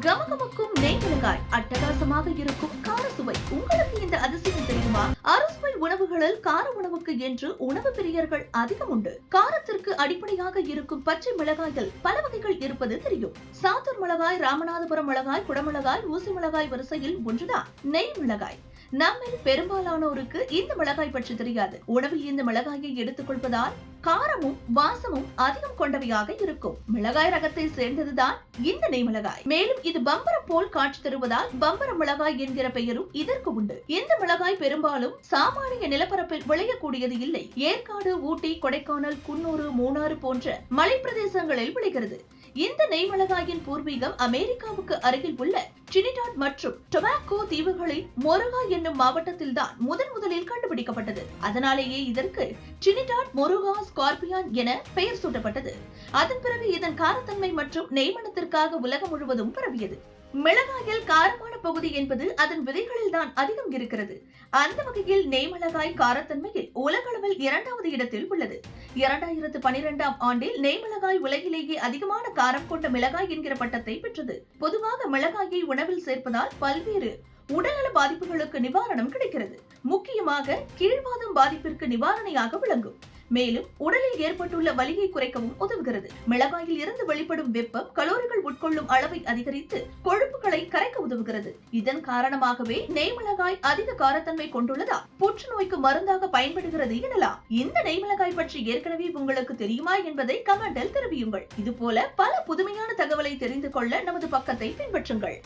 கமகமக்கும் நெய் மிளகாய் அட்டகாசமாக இருக்கும் கார சுவை உங்களுக்கு இந்த அதிசயம் தெரியுமா? அறுசுவை உணவுகளில் கார உணவுக்கு என்று உணவு பிரியர்கள் அதிகம் உண்டு. காரத்திற்கு அடிப்படையாக இருக்கும் பச்சை மிளகாய்கள் பல வகைகள் இருப்பது தெரியும். சாத்தூர் மிளகாய் ராமநாதபுரம் மிளகாய் குடமிளகாய் ஊசி மிளகாய் வரிசையில் ஒன்றுதான். நெய் மிளகாய் நம்மில் பெரும்பாலானோருக்கு இந்த மிளகாய் பற்றி தெரியாது. உணவில் இந்த மிளகாயை எடுத்துக் கொள்வதால் காரமும் வாசமும் அதிகம் கொண்டவையாக இருக்கும். மிளகாய் ரகத்தை சேர்ந்ததுதான் இந்த நெய் மிளகாய். மேலும் இது பம்பரம் போல் காட்சி தருவதால் பம்பரம் மிளகாய் என்கிற பெயரும் இதற்கு உண்டு. இந்த மிளகாய் பெரும்பாலும் சாமானிய நிலப்பரப்பில் விளையக்கூடியது இல்லை. ஏற்காடு ஊட்டி கொடைக்கானல் குன்னூர் மூணாறு போன்ற மலைப்பிரதேசங்களில் விளைகிறது. இந்த நெய் மிளகாயின் பூர்வீகம் அமெரிக்காவுக்கு அருகில் உள்ள டிரினிடாட் மற்றும் டொபாக்கோ தீவுகளில் மொரகா என்னும் மாவட்டத்தில் தான் முதன் முதலில் கண்டுபிடிக்கப்பட்டது. அதனாலேயே இதற்கு டிரினிடாட் மொருகா ஸ்கார்பியான் என பெயர் சூட்டப்பட்டது. அதன் பிறகு இதன் காரத்தன்மை மற்றும் நெய்மணத்திற்காக உலகம் முழுவதும் பரவியது. மிளகாயில் காரமான பகுதி என்பது அதன் விதைகளில் தான் அதிகம் இருக்கிறது. அந்த வகையில் நெய்மிளகாய் காரத்தன்மையில் உலகளவில் இரண்டாவது இடத்தில் உள்ளது. இரண்டாயிரத்து பனிரெண்டாம் ஆண்டில் நெய்மிளகாய் உலகிலேயே அதிகமான காரம் கொண்ட மிளகாய் என்கிற பட்டத்தை பெற்றது. பொதுவாக மிளகாயை உணவில் சேர்ப்பதால் பல்வேறு உடல்நல பாதிப்புகளுக்கு நிவாரணம் கிடைக்கிறது. முக்கியமாக கீழ்வாதம் பாதிப்பிற்கு நிவாரணையாக விளங்கும். மேலும் உடலில் ஏற்பட்டுள்ள வலியை குறைக்கவும் உதவுகிறது. மிளகாயில் இருந்து வெளிப்படும் வெப்பம் கலோரிகள் உட்கொள்ளும் அளவை அதிகரித்து கொழுப்புகளை கரைக்க உதவுகிறது. இதன் காரணமாகவே நெய்மிளகாய் அதிக காரத்தன்மை கொண்டுள்ளதா? புற்றுநோய்க்கு மருந்தாக பயன்படுகிறது எனலாம். இந்த நெய்மிளகாய் பற்றி ஏற்கனவே உங்களுக்கு தெரியுமா என்பதை கமெண்டில் தெரிவியுங்கள். இது போல பல புதுமையான தகவலை தெரிந்து கொள்ள நமது பக்கத்தை பின்பற்றுங்கள்.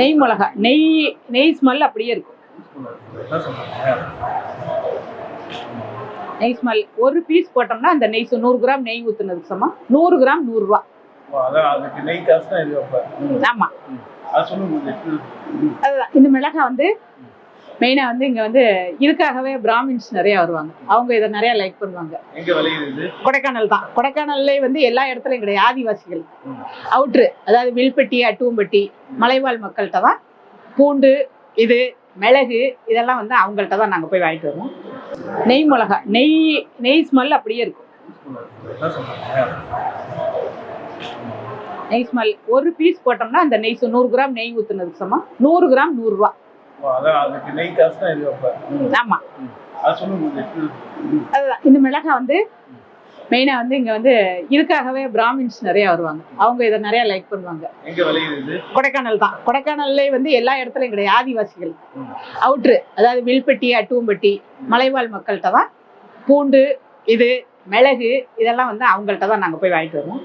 நெய் மிளகாய் நெய் நெய் ஸ்மெல் அப்படியே இருக்கும். நெய் ஸ்மெல் ஒரு பீஸ் போட்டோம்னா அந்த நெய் நூறு கிராம் நெய் ஊத்துனதுக்கு சமம். நூறு கிராம் நூறுரூவா ஓ, அதான் அதுக்கு நெய் காசு தான் இது வைப்பேன் ஆமா. அது சொல்லுங்க கொஞ்சம் எப்படி அதுதான். இந்த மிளகாய் வந்து மெயினாக வந்து இங்கே வந்து இதுக்காகவே பிராமின்ஸ் நிறைய வருவாங்க. அவங்க இதை நிறைய லைக் பண்ணுவாங்க. கொடைக்கானல் தான். கொடைக்கானல்லே வந்து எல்லா இடத்துலையும் கிடையாது. ஆதிவாசிகள். அவுட்ரு அதாவது வில்பட்டி அட்டுவம்பட்டி மலைவாழ் மக்கள்கிட்ட தான் பூண்டு இது மிளகு இதெல்லாம் வந்து அவங்கள்ட்ட தான் நாங்கள் போய் வாங்கிட்டு வருவோம். நெய் மிளகா நெய் நெய் ஸ்மெல் அப்படியே இருக்கும். நெய் ஸ்மெல். ஒரு பீஸ் போட்டோம்னா அந்த நெய் நூறு கிராம் நெய் ஊற்றுனதுக்கு சமம். நூறு கிராம் நூறுரூவா ஆமாம் அதுதான். இந்த மிளகாய் வந்து மெயினாக வந்து இங்கே வந்து இதுக்காகவே பிராமின்ஸ் நிறைய வருவாங்க. அவங்க இதை நிறைய லைக் பண்ணுவாங்க. கொடைக்கானல் தான். கொடைக்கானல்லே வந்து எல்லா இடத்துலையும் கிடையாது. ஆதிவாசிகள். அவுட்ரு அதாவது வில்பட்டி அட்டுவம்பட்டி மலைவாழ் மக்கள்கிட்ட தான் பூண்டு இது மிளகு இதெல்லாம் வந்து அவங்கள்ட்ட தான் நாங்கள் போய் வாங்கிட்டு வருவோம்.